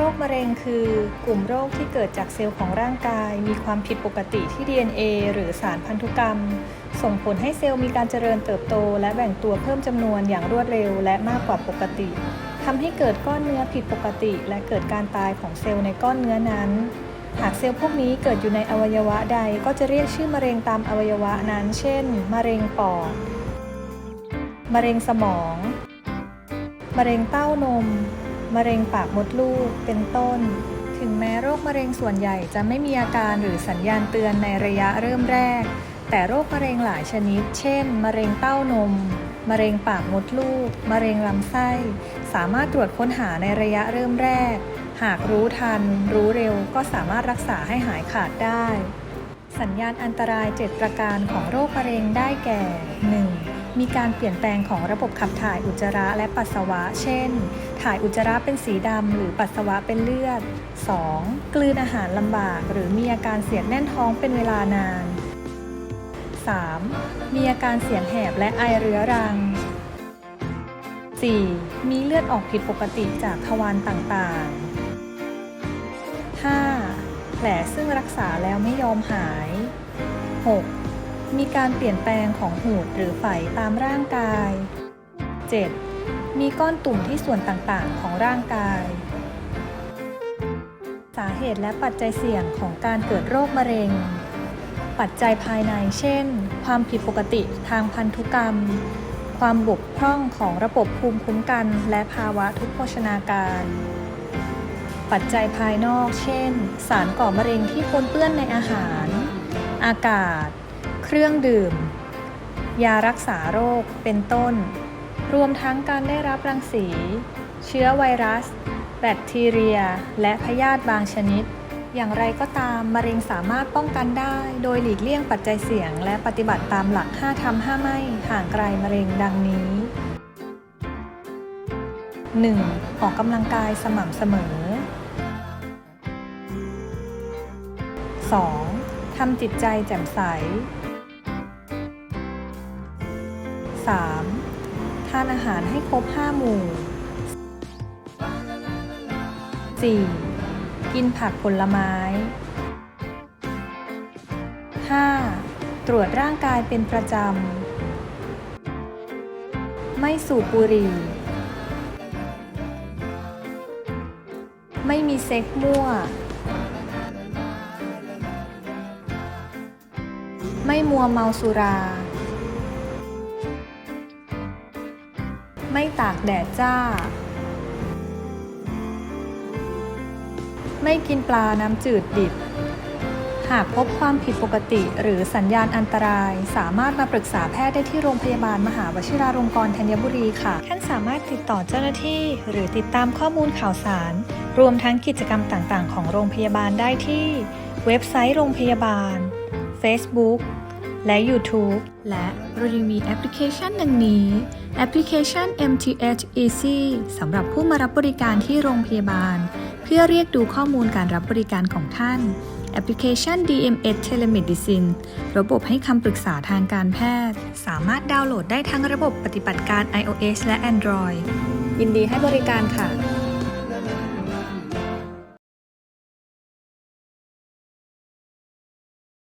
โรคมะเร็งคือกลุ่มโรคที่เกิดจากเซลล์ของร่างกาย มีความผิดปกติที่ DNA หรือสารพันธุกรรม ส่งผลให้เซลล์มีการเจริญเติบโต และแบ่งตัวเพิ่มจำนวนอย่างรวดเร็วและมากกว่าปกติทำให้เกิดก้อนเนื้อผิดปกติ และเกิดการตายของเซลล์ในก้อนเนื้อนั้น หากเซลล์พวกนี้เกิดอยู่ในอวัยวะใดก็จะเรียกชื่อมะเร็งตามอวัยวะนั้น เช่น มะเร็งปอดมะเร็งสมอง มะเร็งเต้านม มะเร็งปากมดลูก เป็นต้น ถึงแม้โรคมะเร็งส่วนใหญ่จะไม่มีอาการหรือสัญญาณเตือนในระยะเริ่มแรก แต่โรคมะเร็งหลายชนิด เช่น มะเร็งเต้านม มะเร็งปากมดลูก มะเร็งลำไส้ สามารถตรวจค้นหาในระยะเริ่มแรก หากรู้ทัน รู้เร็วก็สามารถรักษาให้หายขาดได้ สัญญาณอันตราย 7 ประการของโรคมะเร็งได้แก่ 1. มีการเปลี่ยนแปลงของระบบขับถ่ายอุจจาระและปัสสาวะ เช่น ถ่ายอุจจาระเป็นสีดำหรือปัสสาวะเป็นเลือด 2. กลืนอาหารลำบาก หรือมีอาการเสียดแน่นท้องเป็นเวลานาน 3. มีอาการเสียงแหบและไอเรื้อรัง 4. มีเลือดออกผิดปกติจากทวารต่าง ๆ 5. แผลซึ่งรักษาแล้วไม่ยอมหาย 6. มีการเปลี่ยนแปลงของหูดหรือไฝตามร่างกาย 7. มีก้อนตุ่มที่ส่วนต่างๆ ของร่างกาย สาเหตุและปัจจัยเสี่ยงของการเกิดโรคมะเร็ง ปัจจัยภายในเช่น ความผิดปกติทางพันธุกรรม ความบกพร่องของระบบภูมิคุ้มกัน และภาวะทุพโภชนาการ ปัจจัยภายนอก เช่น สารก่อมะเร็งที่ปนเปื้อนในอาหาร อากาศ เครื่องดื่ม ยารักษาโรค เป็นต้น รวมทั้งการได้รับรังสี เชื้อไวรัส แบคทีเรีย และพยาธิบางชนิด อย่างไรก็ตามมะเร็งสามารถป้องกันได้ โดยหลีกเลี่ยงปัจจัยเสี่ยง และปฏิบัติตามหลัก 5ทำ5ไม่ ห่างไกลมะเร็งดังนี้ 1. ออกกำลังกายสม่ำเสมอ 2. ทำจิตใจแจ่มใส 3. ทานอาหารให้ครบ 5 หมู่ 4. กินผักผลไม้ 5. ตรวจร่างกายเป็นประจำ ไม่สูบบุหรี่ ไม่มีเซ็กมั่ว ไม่มัวเมาสุรา ไม่ตากแดดจ้า ไม่กินปลาน้ำจืดดิบ หากพบความผิดปกติหรือสัญญาณอันตราย สามารถมาปรึกษาแพทย์ได้ที่โรงพยาบาลมหาวชิราลงกรณ์ธัญบุรีค่ะ ท่านสามารถติดต่อเจ้าหน้าที่ หรือติดตามข้อมูลข่าวสาร รวมทั้งกิจกรรมต่างๆ ของโรงพยาบาลได้ที่ เว็บไซต์โรงพยาบาล Facebook และ YouTube และเรายังมีแอปพลิเคชันดังนี้ แอปพลิเคชัน MTH Easy สำหรับผู้มารับบริการที่โรงพยาบาล เพื่อเรียกดูข้อมูลการรับบริการของท่าน แอปพลิเคชัน DMS Telemedicine ระบบให้คำปรึกษาทางการแพทย์ สามารถดาวน์โหลดได้ทั้งระบบปฏิบัติการ iOS และ Android ยินดีให้บริการค่ะ